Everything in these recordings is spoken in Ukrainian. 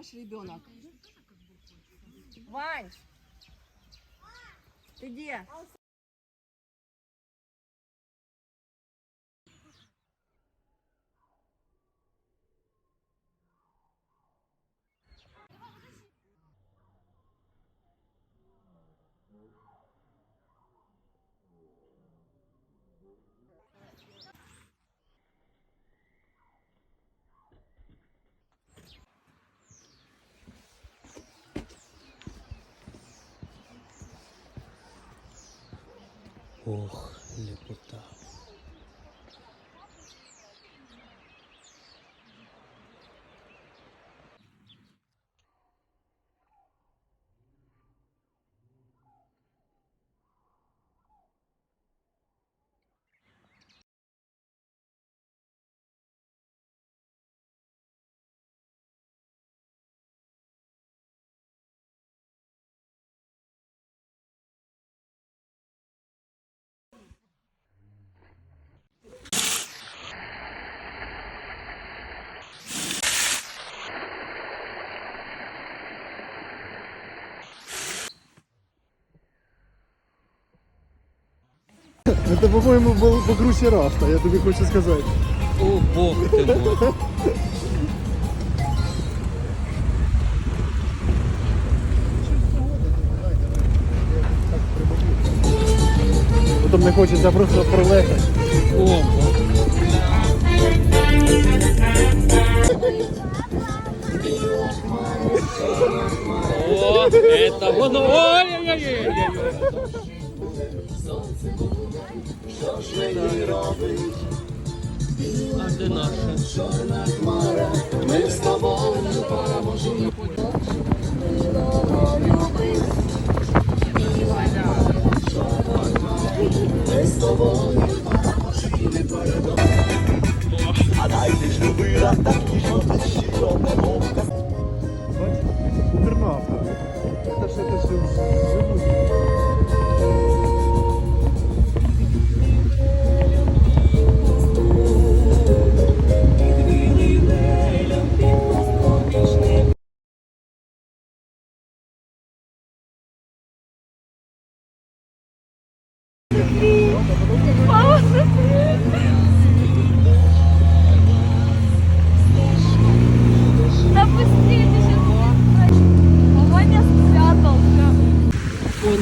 наш ребенок. Вань! Ты где? Ох, лепота. Це, по-моєму, був покруче рафта, я тобі хочу сказати. О, Бог ти мой. Потім не хочеться просто пролетати. О, Бог. О, это воно. Ой-ой-ой-ой-ой. А де наша? Бачиш? Укрнафта. Це ж це ж живуть.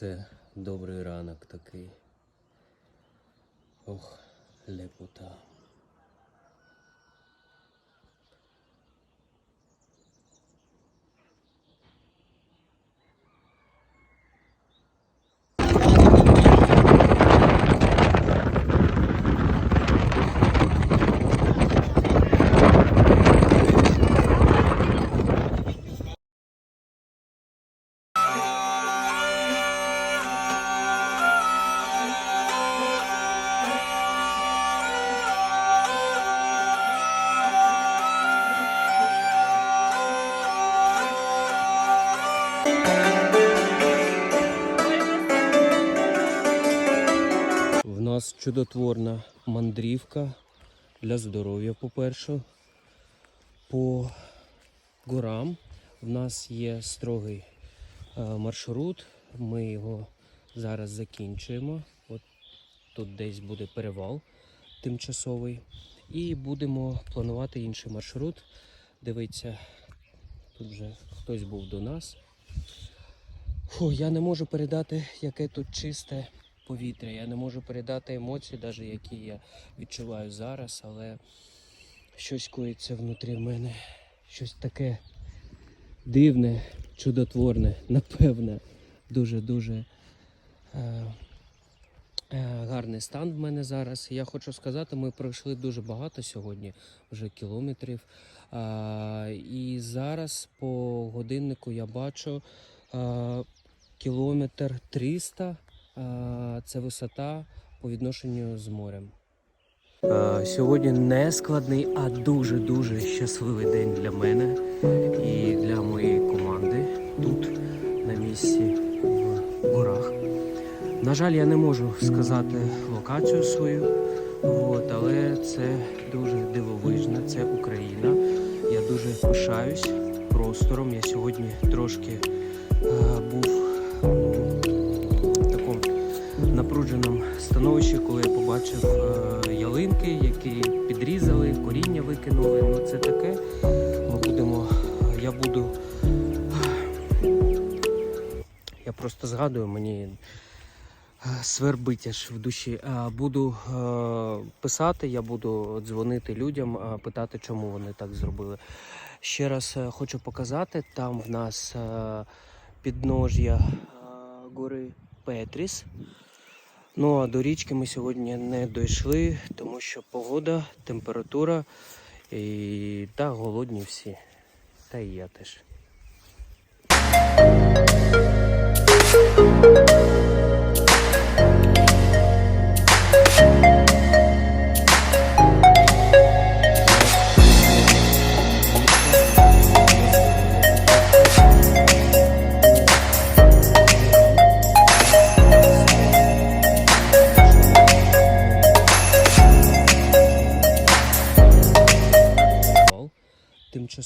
Це добрий ранок такий. Ох, лепота. Нас чудотворна мандрівка для здоров'я, по-перше. По горам в нас є строгий е, маршрут. Ми його зараз закінчуємо. От тут десь буде перевал тимчасовий. І будемо планувати інший маршрут. Дивіться, тут вже хтось був до нас. Фу, я не можу передати, яке тут чисте повітря. Я не можу передати емоції, навіть які я відчуваю зараз, але щось коїться внутрі мене. Щось таке дивне, чудотворне, напевне, дуже-дуже е, е, гарний стан в мене зараз. Я хочу сказати, ми пройшли дуже багато сьогодні, вже кілометрів. Е, і зараз по годиннику я бачу е, кілометр 300 е, це висота по відношенню з морем. Сьогодні не складний, а дуже-дуже щасливий день для мене і для моєї команди тут, на місці в горах. На жаль, я не можу сказати локацію свою, от, але це дуже дивовижно, це Україна. Я дуже пишаюсь простором. Я сьогодні трошки е, був напруженому становищі, коли я побачив е, ялинки, які підрізали, коріння викинули. Ну це таке. Ми будемо. Я буду. Я просто згадую, мені е, свербить аж в душі. Е, Буду писати, я буду дзвонити людям, питати, чому вони так зробили. Ще раз хочу показати, там в нас піднож'я гори Петріс. Ну а до річки ми сьогодні не дійшли, тому що погода, температура і та голодні всі. Та і я теж.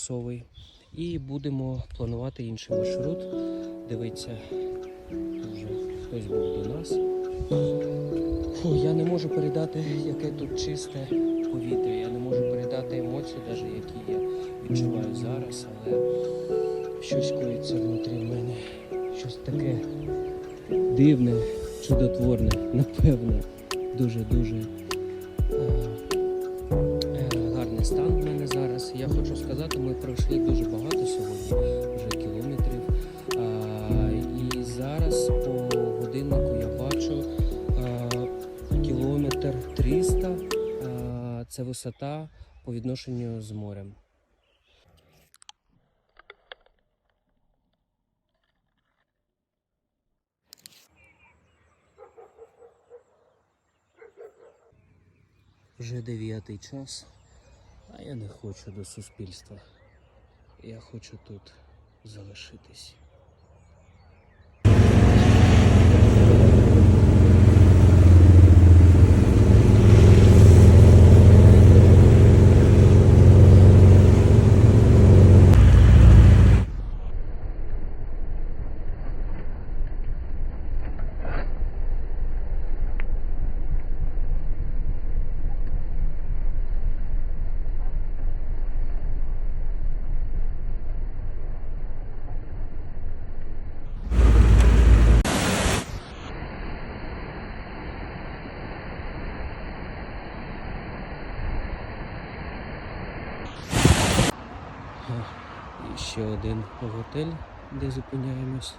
Тимчасовий. І будемо планувати інший маршрут. Дивіться, вже хтось був до нас. Фу, я не можу передати, яке тут чисте повітря. Я не можу передати емоції, навіть які я відчуваю зараз, але щось коїться внутрі в мене. Щось таке дивне, чудотворне, напевне, дуже-дуже. е, Е, Гарний стан. Я хочу сказати, ми пройшли дуже багато сьогодні, вже кілометрів. А, і зараз по годиннику я бачу а, кілометр 300 а, це висота по відношенню з морем. Вже дев'ятий час, а я не хочу до суспільства. Я хочу тут залишитись. І ще один готель, де зупиняємось.